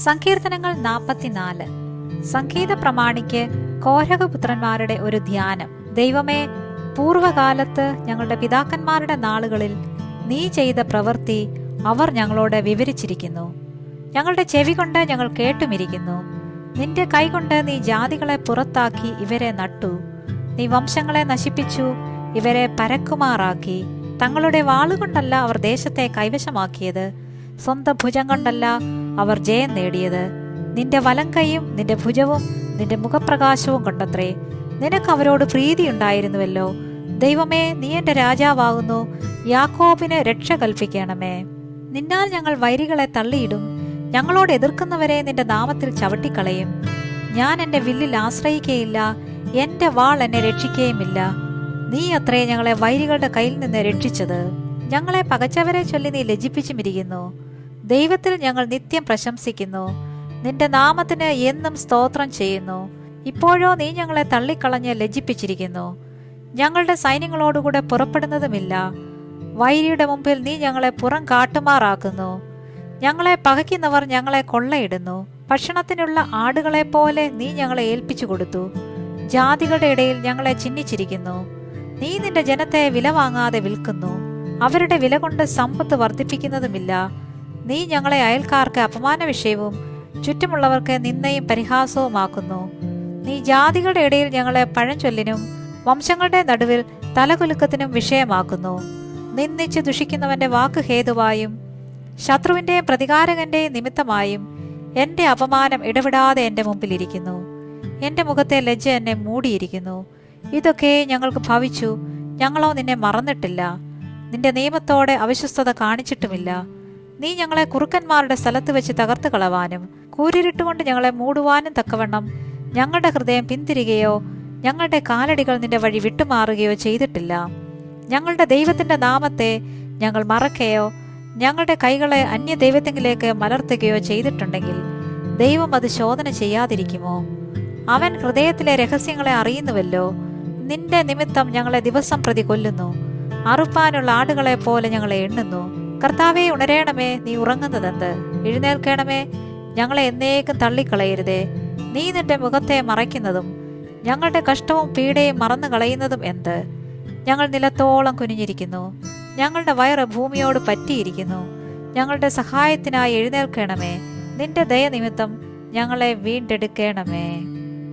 സങ്കീർത്തനങ്ങൾ നാൽപ്പത്തിനാല് സംഗീത പ്രമാണിക്ക് കോരകപുത്രന്മാരുടെ ഒരു ധ്യാനം. ദൈവമേ പൂർവകാലത്ത് ഞങ്ങളുടെ പിതാക്കന്മാരുടെ നാളുകളിൽ നീ ചെയ്ത പ്രവൃത്തി അവർ ഞങ്ങളോട് വിവരിച്ചിരിക്കുന്നു. ഞങ്ങളുടെ ചെവി കൊണ്ട് ഞങ്ങൾ കേട്ടുമിരിക്കുന്നു. നിന്റെ കൈകൊണ്ട് നീ ജാതികളെ പുറത്താക്കി ഇവരെ നട്ടു. നീ വംശങ്ങളെ നശിപ്പിച്ചു ഇവരെ പരക്കുമാറാക്കി. തങ്ങളുടെ വാളുകൊണ്ടല്ല അവർ ദേശത്തെ കൈവശമാക്കിയത്. സ്വന്തം ഭുജം കൊണ്ടല്ല അവർ ജയം നേടിയത്. നിന്റെ വലം കൈയും നിന്റെ ഭുജവും നിന്റെ മുഖപ്രകാശവും കൊണ്ടത്രേ. നിനക്ക് അവരോട് പ്രീതി ഉണ്ടായിരുന്നുവല്ലോ. ദൈവമേ നീ എന്റെ രാജാവാകുന്നു. യാക്കോബിനെ രക്ഷ കൽപ്പിക്കണമേ. നിന്നാൽ ഞങ്ങൾ വൈരികളെ തള്ളിയിടും. ഞങ്ങളോട് എതിർക്കുന്നവരെ നിന്റെ നാമത്തിൽ ചവിട്ടിക്കളയും. ഞാൻ എന്റെ വില്ലിൽ ആശ്രയിക്കുകയില്ല എന്റെ വാൾ എന്നെ രക്ഷിക്കുകയുമില്ല നീ അത്രേ ഞങ്ങളെ വൈരികളുടെ കയ്യിൽ നിന്ന് രക്ഷിച്ചത്. ഞങ്ങളെ പകച്ചവരെ ചൊല്ലി നീ ലജ്ജിപ്പിച്ചുമിരിക്കുന്നു. ദൈവത്തിൽ ഞങ്ങൾ നിത്യം പ്രശംസിക്കുന്നു. നിന്റെ നാമത്തിന് എന്നും സ്തോത്രം ചെയ്യുന്നു. ഇപ്പോഴോ നീ ഞങ്ങളെ തള്ളിക്കളഞ്ഞ് ലജ്ജിപ്പിച്ചിരിക്കുന്നു. ഞങ്ങളുടെ സൈന്യങ്ങളോടുകൂടെ പുറപ്പെടുന്നതുമില്ല. വൈരിയുടെ മുമ്പിൽ നീ ഞങ്ങളെ പുറം കാട്ടുമാറാക്കുന്നു. ഞങ്ങളെ പകയ്ക്കുന്നവർ ഞങ്ങളെ കൊള്ളയിടുന്നു. ഭക്ഷണത്തിനുള്ള ആടുകളെ പോലെ നീ ഞങ്ങളെ ഏൽപ്പിച്ചു കൊടുത്തു. ജാതികളുടെ ഇടയിൽ ഞങ്ങളെ ചിഹ്നിച്ചിരിക്കുന്നു നീ നിന്റെ ജനത്തെ വില വാങ്ങാതെ വിൽക്കുന്നു. അവരുടെ വില കൊണ്ട് സമ്പത്ത് വർദ്ധിപ്പിക്കുന്നതുമില്ല. നീ ഞങ്ങളെ അയൽക്കാർക്ക് അപമാന വിഷയവും ചുറ്റുമുള്ളവർക്ക് നിന്നയും പരിഹാസവുമാക്കുന്നു. നീ ജാതികളുടെ ഇടയിൽ ഞങ്ങളെ പഴഞ്ചൊല്ലിനും വംശങ്ങളുടെ നടുവിൽ തലകുലുക്കത്തിനും വിഷയമാക്കുന്നു. നിന്ദിച്ച് ദുഷിക്കുന്നവന്റെ വാക്ക് ഹേതുവായും ശത്രുവിന്റെയും പ്രതികാരകന്റെയും നിമിത്തമായും എന്റെ അപമാനം ഇടപെടാതെ എന്റെ മുമ്പിലിരിക്കുന്നു. എന്റെ മുഖത്തെ ലജ്ജ എന്നെ മൂടിയിരിക്കുന്നു. ഇതൊക്കെ ഞങ്ങൾക്ക് ഭവിച്ചു. ഞങ്ങളോ നിന്നെ മറന്നിട്ടില്ല. നിന്റെ നിയമത്തോടെ അവിശ്വസ്തത കാണിച്ചിട്ടുമില്ല. നീ ഞങ്ങളെ കുറുക്കന്മാരുടെ സ്ഥലത്ത് വെച്ച് തകർത്ത് കളവാനും കൂരിരുട്ടുകൊണ്ട് ഞങ്ങളെ മൂടുവാനും തക്കവണ്ണം ഞങ്ങളുടെ ഹൃദയം പിന്തിരികയോ ഞങ്ങളുടെ കാലടികൾ നിന്റെ വഴി വിട്ടുമാറുകയോ ചെയ്തിട്ടില്ല. ഞങ്ങളുടെ ദൈവത്തിന്റെ നാമത്തെ ഞങ്ങൾ മറക്കുകയോ ഞങ്ങളുടെ കൈകളെ അന്യ ദൈവത്തെങ്കിലേക്ക് മലർത്തുകയോ ചെയ്തിട്ടുണ്ടെങ്കിൽ ദൈവം അത് ശോധന ചെയ്യാതിരിക്കുമോ? അവൻ ഹൃദയത്തിലെ രഹസ്യങ്ങളെ അറിയുന്നുവല്ലോ. നിന്റെ നിമിത്തം ഞങ്ങളെ ദിവസം പ്രതി കൊല്ലുന്നു. അറുപ്പാനുള്ള ആടുകളെ പോലെ ഞങ്ങളെ എണ്ണുന്നു. കർത്താവെ ഉണരേണമേ നീ ഉറങ്ങുന്നതെന്ത്? എഴുന്നേൽക്കണമേ ഞങ്ങളെ എന്നേക്കും തള്ളിക്കളയരുതേ. നീ നിന്റെ മുഖത്തെ മറയ്ക്കുന്നതും ഞങ്ങളുടെ കഷ്ടവും പീഡയും മറന്നു കളയുന്നതും എന്ത്? ഞങ്ങൾ നിലത്തോളം കുനിഞ്ഞിരിക്കുന്നു ഞങ്ങളുടെ വയറ് ഭൂമിയോട് പറ്റിയിരിക്കുന്നു. ഞങ്ങളുടെ സഹായത്തിനായി എഴുന്നേൽക്കണമേ നിന്റെ ദയനിമിത്തം ഞങ്ങളെ വീണ്ടെടുക്കണമേ.